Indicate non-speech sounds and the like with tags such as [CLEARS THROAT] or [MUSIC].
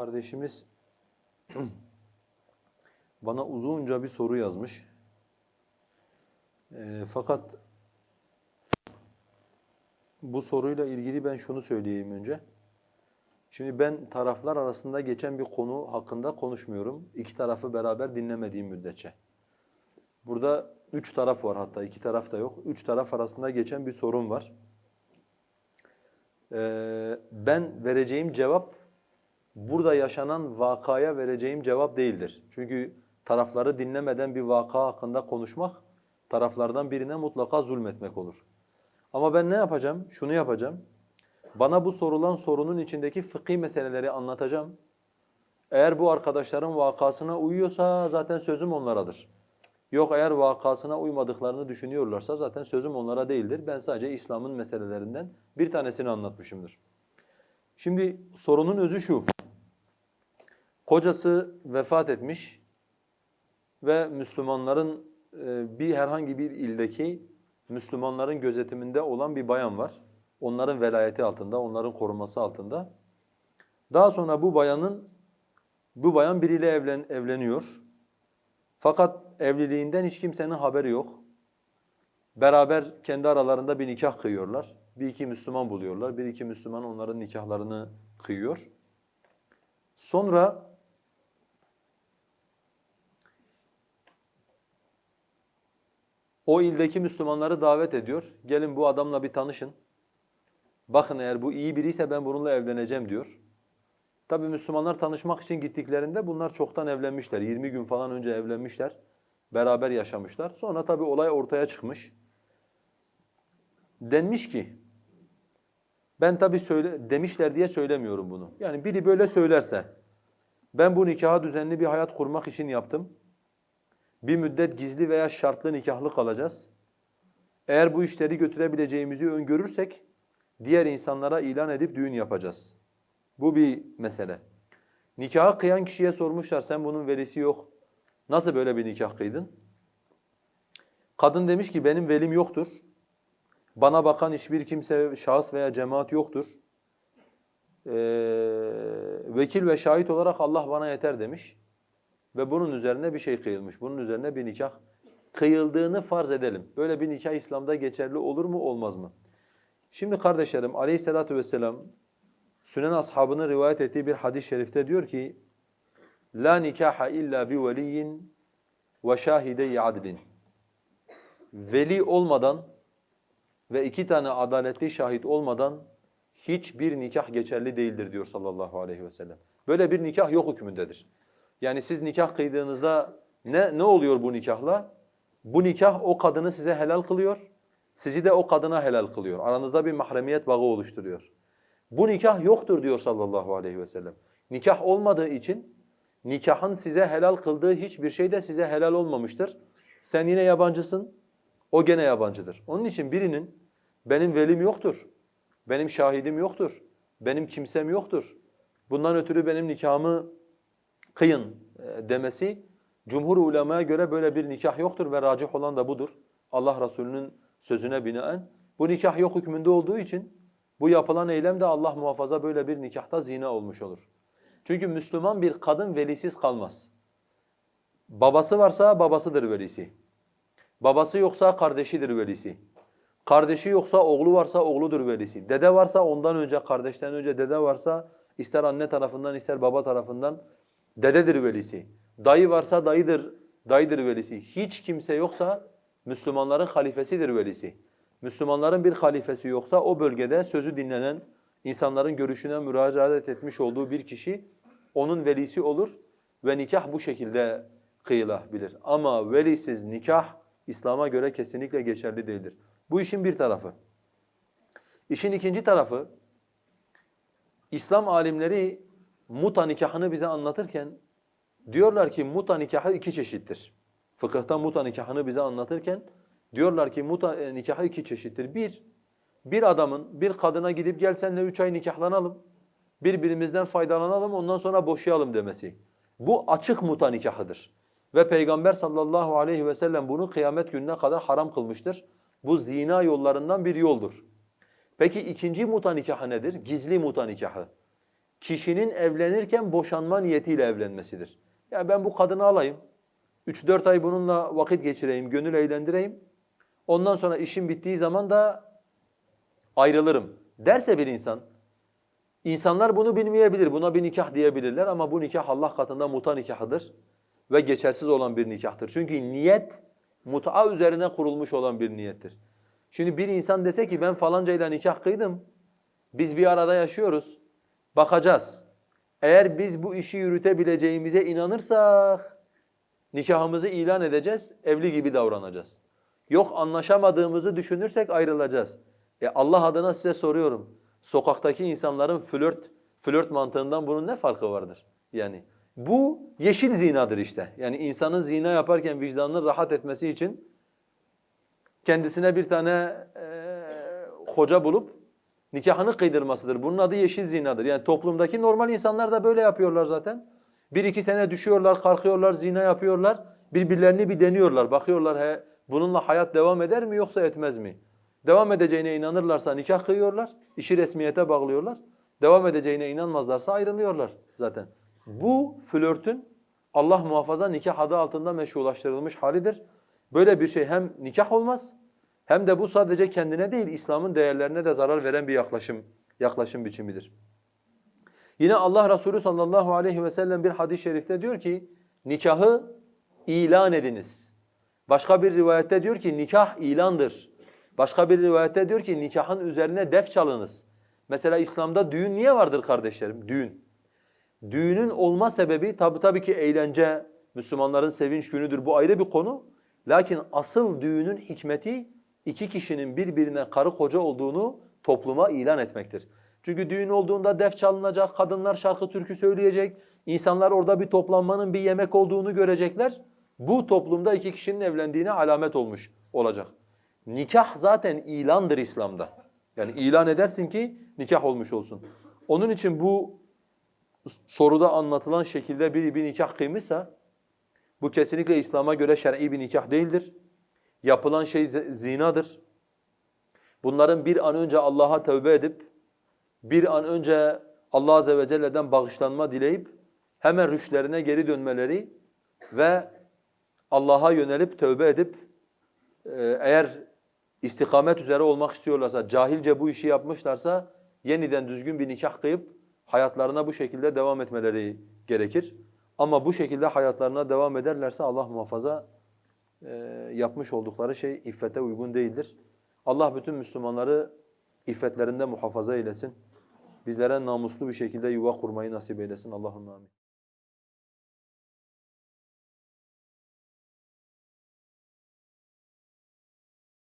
kardeşimiz [CLEARS THROAT] bana uzunca bir soru yazmış. Ee, fakat bu soruyla ilgili ben şunu söyleyeyim önce. Şimdi ben taraflar arasında geçen bir konu hakkında konuşmuyorum. İki tarafı beraber dinlemediğim müddetçe. Burada üç taraf var hatta iki taraf da yok. Üç taraf arasında geçen bir sorun var. Ee, ben vereceğim cevap burada yaşanan vakaya vereceğim cevap değildir. Çünkü tarafları dinlemeden bir vaka hakkında konuşmak taraflardan birine mutlaka zulmetmek olur. Ama ben ne yapacağım? Şunu yapacağım. Bana bu sorulan sorunun içindeki fıkhi meseleleri anlatacağım. Eğer bu arkadaşların vakasına uyuyorsa zaten sözüm onlaradır. Yok eğer vakasına uymadıklarını düşünüyorlarsa zaten sözüm onlara değildir. Ben sadece İslam'ın meselelerinden bir tanesini anlatmışımdır. Şimdi sorunun özü şu. Kocası vefat etmiş ve Müslümanların e, bir herhangi bir ildeki Müslümanların gözetiminde olan bir bayan var. Onların velayeti altında, onların koruması altında. Daha sonra bu bayanın bu bayan biriyle evlen, evleniyor. Fakat evliliğinden hiç kimsenin haberi yok. Beraber kendi aralarında bir nikah kıyıyorlar. Bir iki Müslüman buluyorlar. Bir iki Müslüman onların nikahlarını kıyıyor. Sonra o ildeki Müslümanları davet ediyor. Gelin bu adamla bir tanışın. Bakın eğer bu iyi biriyse ben bununla evleneceğim diyor. Tabi Müslümanlar tanışmak için gittiklerinde bunlar çoktan evlenmişler. 20 gün falan önce evlenmişler. Beraber yaşamışlar. Sonra tabi olay ortaya çıkmış. Denmiş ki, ben tabi demişler diye söylemiyorum bunu. Yani biri böyle söylerse, ben bu nikaha düzenli bir hayat kurmak için yaptım. Bir müddet gizli veya şartlı nikahlı kalacağız. Eğer bu işleri götürebileceğimizi öngörürsek, diğer insanlara ilan edip düğün yapacağız. Bu bir mesele. Nikahı kıyan kişiye sormuşlar, sen bunun velisi yok. Nasıl böyle bir nikah kıydın? Kadın demiş ki, benim velim yoktur. Bana bakan hiçbir kimse, şahıs veya cemaat yoktur. Ee, vekil ve şahit olarak Allah bana yeter demiş. Ve bunun üzerine bir şey kıyılmış. Bunun üzerine bir nikah kıyıldığını farz edelim. Böyle bir nikah İslam'da geçerli olur mu, olmaz mı? Şimdi kardeşlerim aleyhissalatu vesselam Sünen ashabının rivayet ettiği bir hadis-i şerifte diyor ki La nikaha illa bi veliyyin ve şahidey adlin. Veli olmadan ve iki tane adaletli şahit olmadan hiçbir nikah geçerli değildir diyor sallallahu aleyhi ve sellem. Böyle bir nikah yok hükmündedir. Yani siz nikah kıydığınızda ne ne oluyor bu nikahla? Bu nikah o kadını size helal kılıyor. Sizi de o kadına helal kılıyor. Aranızda bir mahremiyet bağı oluşturuyor. Bu nikah yoktur diyor sallallahu aleyhi ve sellem. Nikah olmadığı için nikahın size helal kıldığı hiçbir şey de size helal olmamıştır. Sen yine yabancısın, o gene yabancıdır. Onun için birinin benim velim yoktur, benim şahidim yoktur, benim kimsem yoktur. Bundan ötürü benim nikahımı kıyın e, demesi cumhur ulemaya göre böyle bir nikah yoktur ve racih olan da budur. Allah Resulü'nün sözüne binaen bu nikah yok hükmünde olduğu için bu yapılan eylem de Allah muhafaza böyle bir nikahta zina olmuş olur. Çünkü Müslüman bir kadın velisiz kalmaz. Babası varsa babasıdır velisi. Babası yoksa kardeşidir velisi. Kardeşi yoksa oğlu varsa oğludur velisi. Dede varsa ondan önce kardeşten önce dede varsa ister anne tarafından ister baba tarafından dededir velisi. Dayı varsa dayıdır, dayıdır velisi. Hiç kimse yoksa Müslümanların halifesidir velisi. Müslümanların bir halifesi yoksa o bölgede sözü dinlenen, insanların görüşüne müracaat etmiş olduğu bir kişi onun velisi olur ve nikah bu şekilde kıyılabilir. Ama velisiz nikah İslam'a göre kesinlikle geçerli değildir. Bu işin bir tarafı. İşin ikinci tarafı, İslam alimleri muta nikahını bize anlatırken diyorlar ki muta nikahı iki çeşittir. Fıkıhta muta nikahını bize anlatırken Diyorlar ki muta e, nikahı iki çeşittir. Bir, bir adamın bir kadına gidip gel seninle üç ay nikahlanalım, birbirimizden faydalanalım ondan sonra boşayalım demesi. Bu açık muta nikahıdır. Ve Peygamber sallallahu aleyhi ve sellem bunu kıyamet gününe kadar haram kılmıştır. Bu zina yollarından bir yoldur. Peki ikinci muta nikahı nedir? Gizli muta nikahı. Kişinin evlenirken boşanma niyetiyle evlenmesidir. Yani ben bu kadını alayım, 3-4 ay bununla vakit geçireyim, gönül eğlendireyim. Ondan sonra işim bittiği zaman da ayrılırım derse bir insan, insanlar bunu bilmeyebilir, buna bir nikah diyebilirler ama bu nikah Allah katında muta nikahıdır ve geçersiz olan bir nikahtır. Çünkü niyet mut'a üzerine kurulmuş olan bir niyettir. Şimdi bir insan dese ki ben falancayla nikah kıydım, biz bir arada yaşıyoruz, bakacağız. Eğer biz bu işi yürütebileceğimize inanırsak nikahımızı ilan edeceğiz, evli gibi davranacağız. Yok anlaşamadığımızı düşünürsek ayrılacağız. E Allah adına size soruyorum. Sokaktaki insanların flört flört mantığından bunun ne farkı vardır? Yani bu yeşil zinadır işte. Yani insanın zina yaparken vicdanının rahat etmesi için kendisine bir tane eee hoca bulup nikahını kıydırmasıdır. Bunun adı yeşil zinadır. Yani toplumdaki normal insanlar da böyle yapıyorlar zaten. Bir iki sene düşüyorlar, kalkıyorlar, zina yapıyorlar. Birbirlerini bir deniyorlar, bakıyorlar he, bununla hayat devam eder mi yoksa etmez mi? Devam edeceğine inanırlarsa nikah kıyıyorlar, işi resmiyete bağlıyorlar. Devam edeceğine inanmazlarsa ayrılıyorlar zaten. Bu flörtün Allah muhafaza nikah adı altında meşrulaştırılmış halidir. Böyle bir şey hem nikah olmaz hem de bu sadece kendine değil İslam'ın değerlerine de zarar veren bir yaklaşım yaklaşım biçimidir. Yine Allah Resulü sallallahu aleyhi ve sellem bir hadis-i şerifte diyor ki nikahı ilan ediniz. Başka bir rivayette diyor ki nikah ilandır. Başka bir rivayette diyor ki nikahın üzerine def çalınız. Mesela İslam'da düğün niye vardır kardeşlerim? Düğün. Düğünün olma sebebi tabi tabii ki eğlence, Müslümanların sevinç günüdür bu ayrı bir konu. Lakin asıl düğünün hikmeti iki kişinin birbirine karı koca olduğunu topluma ilan etmektir. Çünkü düğün olduğunda def çalınacak, kadınlar şarkı türkü söyleyecek, insanlar orada bir toplanmanın bir yemek olduğunu görecekler. Bu toplumda iki kişinin evlendiğine alamet olmuş olacak. Nikah zaten ilandır İslam'da. Yani ilan edersin ki nikah olmuş olsun. Onun için bu soruda anlatılan şekilde biri bir nikah kıymışsa bu kesinlikle İslam'a göre şer'i bir nikah değildir. Yapılan şey zinadır. Bunların bir an önce Allah'a tövbe edip bir an önce Allah azze ve celle'den bağışlanma dileyip hemen rüşlerine geri dönmeleri ve Allah'a yönelip tövbe edip e, eğer istikamet üzere olmak istiyorlarsa, cahilce bu işi yapmışlarsa yeniden düzgün bir nikah kıyıp hayatlarına bu şekilde devam etmeleri gerekir. Ama bu şekilde hayatlarına devam ederlerse Allah muhafaza e, yapmış oldukları şey iffete uygun değildir. Allah bütün Müslümanları iffetlerinde muhafaza eylesin. Bizlere namuslu bir şekilde yuva kurmayı nasip eylesin. Allahümme amin.